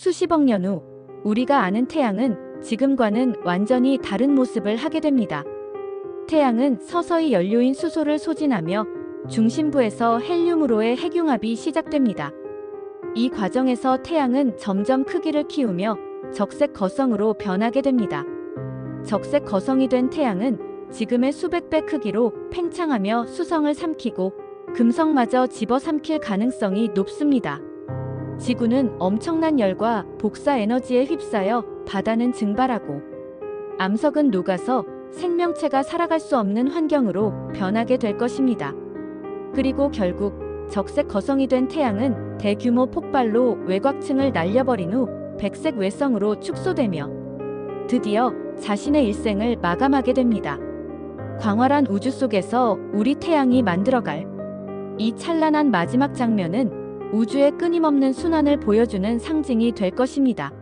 수십억 년 후 우리가 아는 태양은 지금과는 완전히 다른 모습을 하게 됩니다. 태양은 서서히 연료인 수소를 소진하며 중심부에서 헬륨으로의 핵융합이 시작됩니다. 이 과정에서 태양은 점점 크기를 키우며 적색 거성으로 변하게 됩니다. 적색 거성이 된 태양은 지금의 수백 배 크기로 팽창하며 수성을 삼키고 금성마저 집어삼킬 가능성이 높습니다. 지구는 엄청난 열과 복사 에너지에 휩싸여 바다는 증발하고 암석은 녹아서 생명체가 살아갈 수 없는 환경으로 변하게 될 것입니다. 그리고 결국 적색 거성이 된 태양은 대규모 폭발로 외곽층을 날려버린 후 백색 외성으로 축소되며 드디어 자신의 일생을 마감하게 됩니다. 광활한 우주 속에서 우리 태양이 만들어갈 이 찬란한 마지막 장면은 우주의 끊임없는 순환을 보여주는 상징이 될 것입니다.